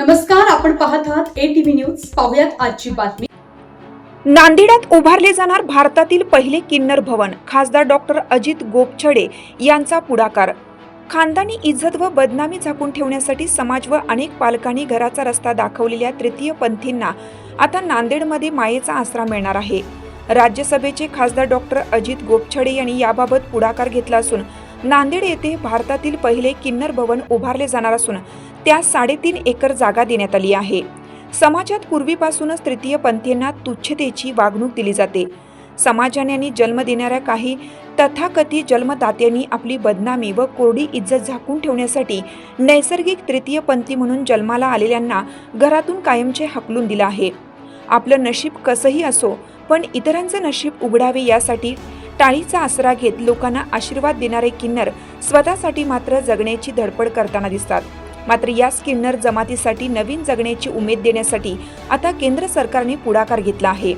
नमस्कार आपण पाहत आहात ए टीव्ही न्यूज पाहुयात आजची बातमी. नांदेडात उभारले जाणार भारतातील पहिले किन्नर भवन खासदार डॉक्टर अजित गोपछडे यांचा पुढाकार. खानदानी इज्जत व बदनामी झाकून ठेवण्यासाठी समाज व अनेक पालकांनी घराचा रस्ता दाखवलेल्या तृतीय पंथींना आता नांदेडमध्ये मायेचा आसरा मिळणार आहे. राज्यसभेचे खासदार डॉक्टर अजित गोपछडे यांनी याबाबत पुढाकार घेतला असून नांदेड येथे भारतातील पहिले किन्नर भवन उभारले जाणार असून त्यास साडेतीन एकर जागा देण्यात आली आहे. समाजात पूर्वीपासूनच तृतीय पंथींना तुच्छतेची वागणूक दिली जाते. समाजाने आणि जन्म देणाऱ्या काही तथाकथित जन्मदात्यांनी आपली बदनामी व कोरडी इज्जत झाकून ठेवण्यासाठी नैसर्गिक तृतीय पंथी म्हणून जन्माला आलेल्यांना घरातून कायमचे हकलून दिलं आहे. आपलं नशीब कसंही असो पण इतरांचं नशीब उघडावे यासाठी टाळीचा आसरा घेत लोकांना आशीर्वाद देणारे किन्नर स्वतःसाठी मात्र जगण्याची धडपड करताना दिसतात. मात्र या किन्नर जमातीसाठी नवीन जगण्याची उमेद देण्यासाठी आता केंद्र सरकारने पुढाकार घेतला आहे.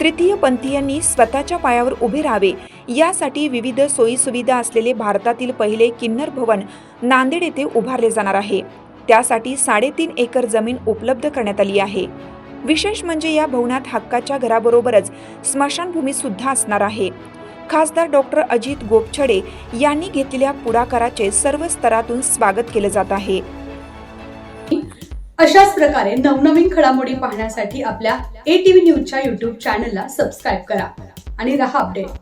तृतीय पंथीयांनी स्वतःच्या पायावर उभे राहावे यासाठी विविध सोयीसुविधा असलेले भारतातील पहिले किन्नर भवन नांदेड येथे उभारले जाणार आहे. त्यासाठी साडेतीन एकर जमीन उपलब्ध करण्यात आली आहे. विशेष म्हणजे या भवनात हक्काच्या घराबरोबरच स्मशानभूमी सुद्धा असणार आहे. खासदार डॉक्टर अजित गोपछडे यांनी घेतलेल्या पुढाकाराचे सर्व स्तरातून स्वागत केले जात आहे. अशाच प्रकारे नवनवीन घडामोडी पाहण्यासाठी आपल्या ए टीव्ही न्यूजच्या युट्यूब चॅनलला सबस्क्राईब करा आणि रहा अपडेट